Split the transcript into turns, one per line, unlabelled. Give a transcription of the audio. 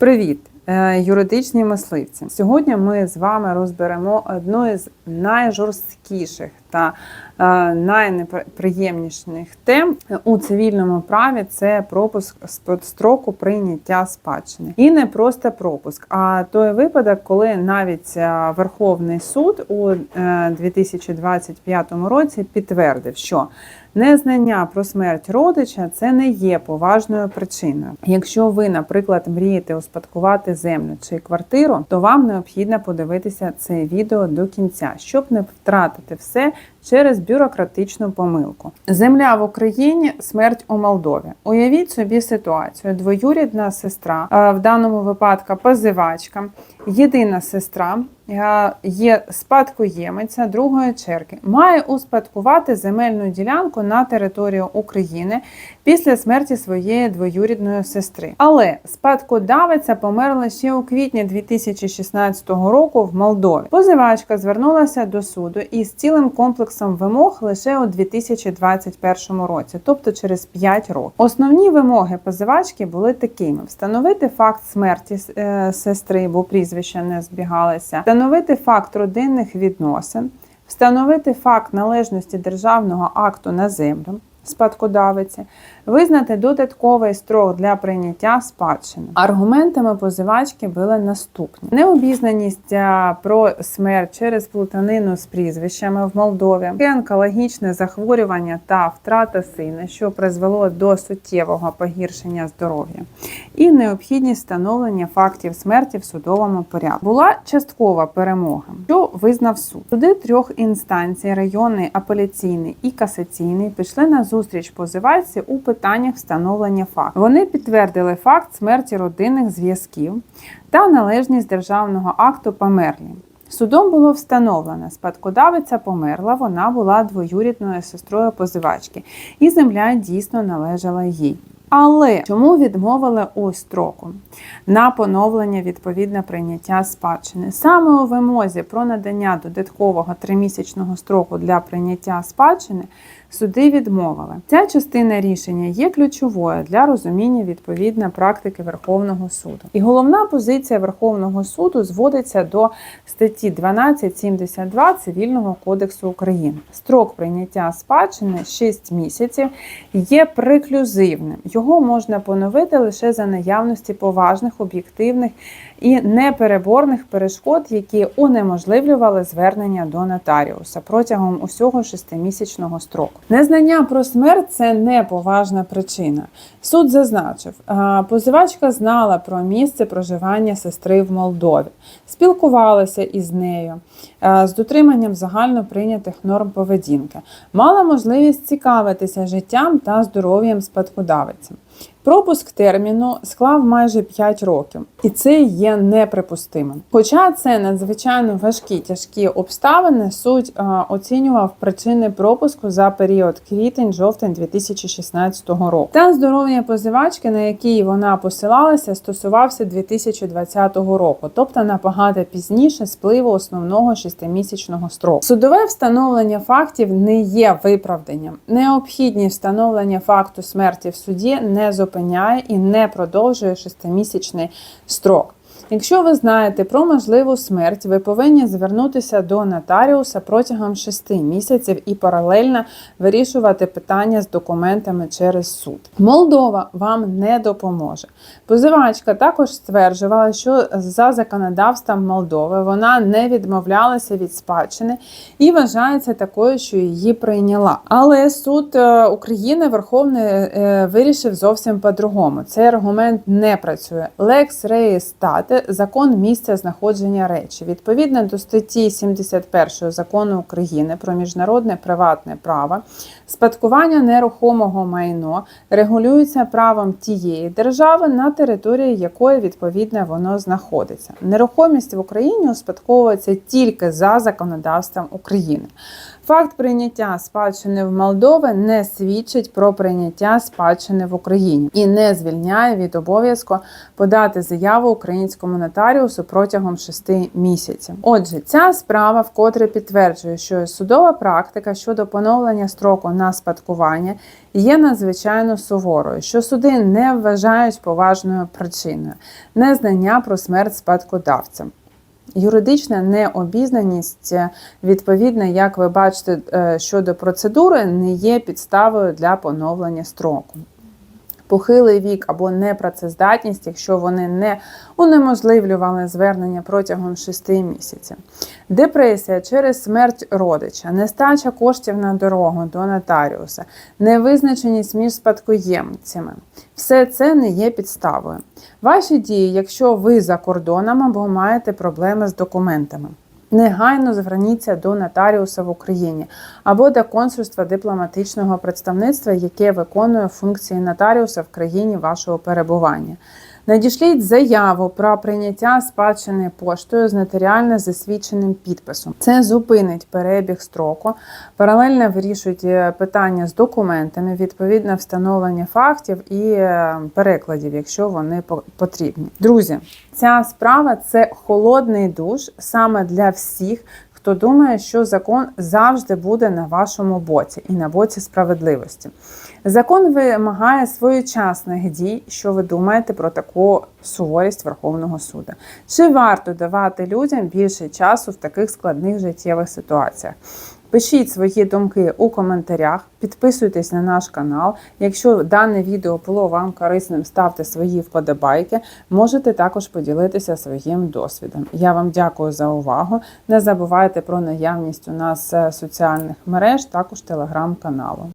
Привіт, е, юридичні мисливці! Сьогодні ми з вами розберемо одну із найжорсткіших та е, найнеприємніших тем у цивільному праві це пропуск з-під строку прийняття спадщини. І не просто пропуск, а той випадок, коли навіть е, Верховний суд у е, 2025 році підтвердив, що Незнання про смерть родича це не є поважною причиною. Якщо ви, наприклад, мрієте успадкувати землю чи квартиру, то вам необхідно подивитися це відео до кінця, щоб не втратити все через бюрократичну помилку. Земля в Україні, смерть у Молдові. Уявіть собі ситуацію: двоюрідна сестра, в даному випадку позивачка, єдина сестра. е, Є спадкоємиця другої черги, має успадкувати земельну ділянку на територію України після смерті своєї двоюрідної сестри. Але спадкодавиця померла ще у квітні 2016 року в Молдові. Позивачка звернулася до суду із цілим комплексом вимог лише у 2021 році, тобто через 5 років. Основні вимоги позивачки були такими: встановити факт смерті е, сестри, бо прізвища не збігалися, встановити факт родинних відносин, встановити факт належності державного акту на землю. Спадкодавиці, визнати додатковий строк для прийняття спадщини. Аргументами позивачки були наступні: необізнаність про смерть через плутанину з прізвищами в Молдові, онкологічне захворювання та втрата сина, що призвело до суттєвого погіршення здоров'я, і необхідність встановлення фактів смерті в судовому порядку. Була часткова перемога, що визнав суд. Суди трьох інстанцій районний, апеляційний і касаційний пішли на зустріч позивальці у питаннях встановлення факту. Вони підтвердили факт смерті родинних зв'язків та належність державного акту померлі. Судом було встановлено, спадкодавиця померла, вона була двоюрідною сестрою позивачки, і земля дійсно належала їй. Але чому відмовили у строку на поновлення відповідне прийняття спадщини? Саме у вимозі про надання додаткового тримісячного строку для прийняття спадщини суди відмовили. Ця частина рішення є ключовою для розуміння відповідно практики Верховного суду. І головна позиція Верховного суду зводиться до статті 1272 Цивільного кодексу України. Строк прийняття спадщини 6 місяців є преклюзивним. Його можна поновити лише за наявності поважних, об'єктивних і непереборних перешкод, які унеможливлювали звернення до нотаріуса протягом усього шестимісячного строку. Незнання про смерть це не поважна причина. Суд зазначив, позивачка знала про місце проживання сестри в Молдові, спілкувалася із нею з дотриманням загально прийнятих норм поведінки, мала можливість цікавитися життям та здоров'ям спадкодавиці. Пропуск терміну склав майже 5 років, і це є неприпустимим. Хоча це надзвичайно важкі тяжкі обставини, суд е, оцінював причини пропуску за період квітень-жовтень 2016 року. Та здоров'я позивачки, на який вона посилалася, стосувався 2020 року, тобто набагато пізніше спливу основного шестимісячного строку. Судове встановлення фактів не є виправданням. Необхідність встановлення факту смерті в суді не зупиняє і не продовжує шестимісячний строк. Якщо ви знаєте про можливу смерть, ви повинні звернутися до нотаріуса протягом 6 місяців і паралельно вирішувати питання з документами через суд. Молдова вам не допоможе. Позивачка також стверджувала, що за законодавством Молдови вона не відмовлялася від спадщини і вважається такою, що її прийняла. Але суд е, України Верховний е, вирішив зовсім по-другому. Цей аргумент не працює. Лекс реєстати закон місця знаходження речі. Відповідно до статті 71 закону України про міжнародне приватне право, спадкування нерухомого майно регулюється правом тієї держави, на території якої відповідно воно знаходиться. Нерухомість в Україні успадковується тільки за законодавством України. Факт прийняття спадщини в Молдові не свідчить про прийняття спадщини в Україні і не звільняє від обов'язку подати заяву українському нотаріусу протягом 6 місяців. Отже, ця справа вкотре підтверджує, що судова практика щодо поновлення строку на спадкування є надзвичайно суворою, що суди не вважають поважною причиною незнання про смерть спадкодавця. Юридична необізнаність, відповідно, як ви бачите, е, щодо процедури, не є підставою для поновлення строку. Похилий вік або непрацездатність, якщо вони не унеможливлювали звернення протягом 6 місяців. Депресія через смерть родича, нестача коштів на дорогу до нотаріуса, невизначеність між спадкоємцями. Все це не є підставою. Ваші дії, якщо ви за кордоном або маєте проблеми з документами. Негайно зверніться до нотаріуса в Україні або до консульства дипломатичного представництва, яке виконує функції нотаріуса в країні вашого перебування. Надішліть заяву про прийняття спадщини поштою з нотаріально засвідченим підписом. Це зупинить перебіг строку, паралельно вирішують питання з документами, відповідне встановлення фактів і е, перекладів, якщо вони по- потрібні. Друзі, ця справа це холодний душ саме для всіх. Хто думає, що закон завжди буде на вашому боці і на боці справедливості? Закон вимагає своєчасних дій. Що ви думаєте про таку суворість Верховного суду? Чи варто давати людям більше часу в таких складних життєвих ситуаціях? Пишіть свої думки у коментарях, підписуйтесь на наш канал. Якщо дане відео було вам корисним, ставте свої вподобайки. Можете також поділитися своїм досвідом. Я вам дякую за увагу. Не забувайте про наявність у нас е, соціальних мереж, також телеграм-каналу.